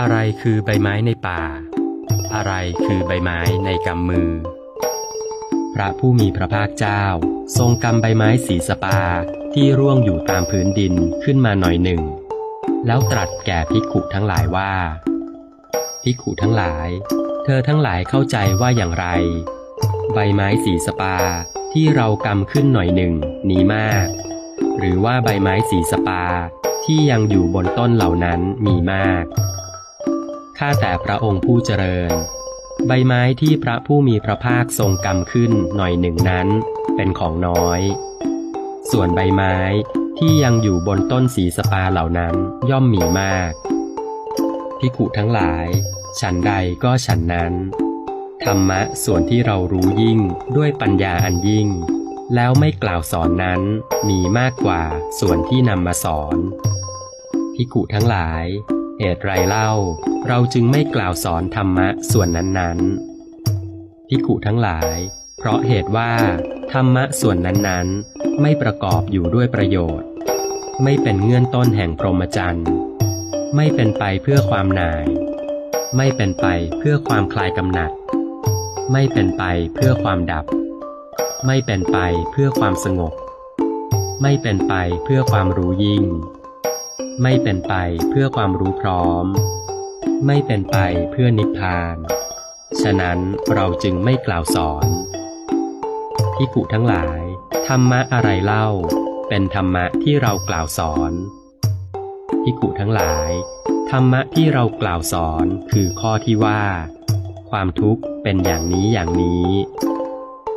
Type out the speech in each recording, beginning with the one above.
อะไรคือใบไม้ในป่า อะไรคือใบไม้ในกำมือ พระผู้มีพระภาคเจ้า ทรงกำใบไม้สีสปาที่ร่วงอยู่ตามพื้นดินขึ้นมาหน่อยหนึ่ง แล้วตรัสแก่ภิกขุทั้งหลายว่าภิกขุทั้งหลาย เธอทั้งหลายเข้าใจว่าอย่างไร ใบไม้สีสปาที่เรากำขึ้นหน่อยหนึ่งนี้มาก หรือว่าใบไม้สีสปาที่ยังอยู่บนต้นเหล่านั้นมีมาก ข้าแต่พระองค์ผู้เจริญ ใบไม้ที่พระผู้มีพระภาคทรงกำขึ้นหน่อยหนึ่งนั้น เป็นของน้อย ส่วนใบไม้ที่ยังอยู่บนต้นสีสปาเหล่านั้นย่อมมีมากพิกุทั้งหลาย ฉันใดก็ฉันนั้น ธรรมะส่วนที่เรารู้ยิ่งด้วยปัญญาอันยิ่ง แล้วไม่กล่าวสอนนั้นมีมากกว่าส่วนที่นำมาสอนพิกุทั้งหลาย เหตุไรเล่า เราจึงไม่กล่าวสอนธรรมะส่วนนั้นๆพิกุทั้งหลาย เพราะเหตุว่า ธรรมะส่วนนั้นๆ ไม่ประกอบอยู่ด้วยประโยชน์ ไม่เป็นเงื่อนต้นแห่งพรหมจรรย์ไม่เป็นไปเพื่อความหน่าย ไม่เป็นไปเพื่อความคลายกำหนัด ไม่เป็นไปเพื่อความดับ ไม่เป็นไปเพื่อความสงบ ไม่เป็นไปเพื่อความรู้ยิ่ง ไม่เป็นไปเพื่อความรู้พร้อม ไม่เป็นไปเพื่อนิพพาน ฉะนั้นเราจึงไม่กล่าวสอนพิกุทั้งหลาย ธรรมะอะไรเล่า เป็นธรรมะที่เรากล่าวสอนพิกุทั้งหลาย ธรรมะที่เรากล่าวสอนคือข้อที่ว่า ความทุกข์เป็นอย่างนี้อย่างนี้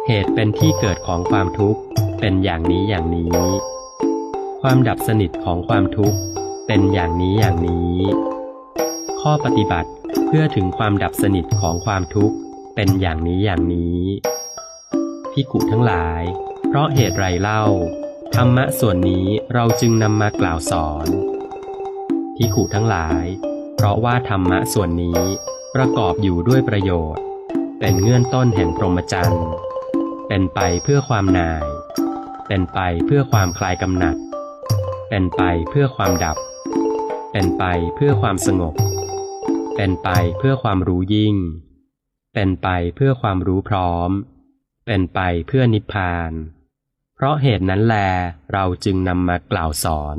เหตุเป็นที่เกิดของความทุกข์เป็นอย่างนี้อย่างนี้ ความดับสนิทของความทุกข์ เป็นอย่างนี้อย่างนี้ ข้อปฏิบัติเพื่อถึงความดับสนิทของความทุกข์ เป็นอย่างนี้อย่างนี้พิกุทั้งหลาย เพราะเหตุไรเล่า ธรรมะส่วนนี้เราจึงนำมากล่าวสอนพิกุทั้งหลาย เพราะว่าธรรมะส่วนนี้ประกอบอยู่ด้วยประโยชน์ เป็นเงื่อนต้นแห่งพรหมจรรย์ เป็นไปเพื่อความนาย เป็นไปเพื่อความคลายกำหนัด เป็นไปเพื่อความดับ เป็นไปเพื่อความสงบ เป็นไปเพื่อความรู้ยิ่ง เป็นไปเพื่อความรู้พร้อม เป็นไปเพื่อนิพพาน เพราะเหตุนั้นแลเราจึงนำมากล่าวสอน